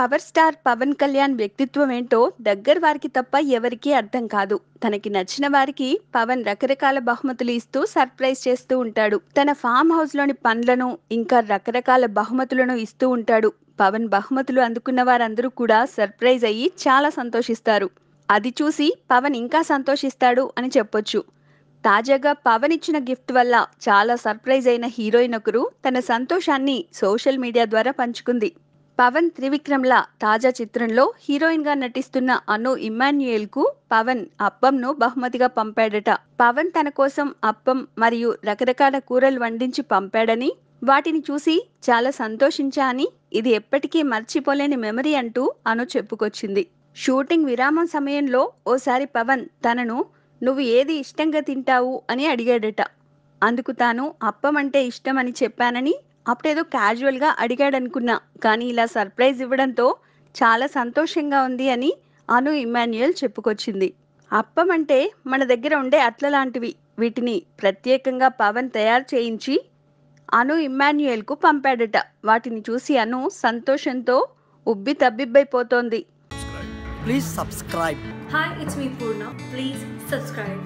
Power star Pawan Kalyan వ్యక్తిత్వం ఏంటో దగ్గర వారికి తప్ప ఎవరికీ అర్థం కాదు. తనకి నచ్చిన వారికి పవన్ రకరకాల బహుమతులు ఇస్తూ సర్ప్రైజ్ చేస్తూ ఉంటాడు. తన ఫామ్ హౌస్లోని పండ్లను ఇంకా రకరకాల బహుమతులను ఇస్తూ ఉంటాడు. పవన్ బహుమతులు అందుకున్న వారందరూ కూడా సర్ప్రైజ్ అయ్యి చాలా సంతోషిస్తారు. అది చూసి పవన్ ఇంకా సంతోషిస్తాడు అని చెప్పొచ్చు. తాజాగా పవన్ ఇచ్చిన గిఫ్ట్ వల్ల చాలా సర్ప్రైజ్ అయిన హీరోయిన్ ఒకరు తన సంతోషాన్ని సోషల్ మీడియా ద్వారా పంచుకుంది. పవన్ త్రివిక్రమ్ల తాజా చిత్రంలో హీరోయిన్గా నటిస్తున్న అను ఇమ్మాన్యుయల్కు పవన్ అప్పంను బహుమతిగా పంపాడట. పవన్ తన కోసం అప్పం మరియు రకరకాల కూరలు వండించి పంపాడని వాటిని చూసి చాలా సంతోషించా అని ఇది ఎప్పటికీ మర్చిపోలేని మెమరీ అంటూ అను చెప్పుకొచ్చింది. షూటింగ్ విరామం సమయంలో ఓసారి పవన్ తనను నువ్వు ఏది ఇష్టంగా తింటావు? అని అడిగాడట. అందుకు తాను అప్పం అంటే ఇష్టం అని చెప్పానని అప్పుడేదో క్యాజువల్గా అడిగాడనుకున్నా కానీ ఇలా సర్ప్రైజ్ ఇవ్వడంతో చాలా సంతోషంగా ఉంది అని అను ఇమాన్యుయల్ చెప్పుకొచ్చింది అప్పం అంటే మన దగ్గర ఉండే అట్ల లాంటివి వీటిని ప్రత్యేకంగా పవన్ తయారు చేయించి అను ఇమ్మాన్యుయల్కు పంపాడట వాటిని చూసి అను సంతోషంతో ఉబ్బి తబ్బిబ్బైపోతోంది Please subscribe. Hi, it's me Purna. Please subscribe.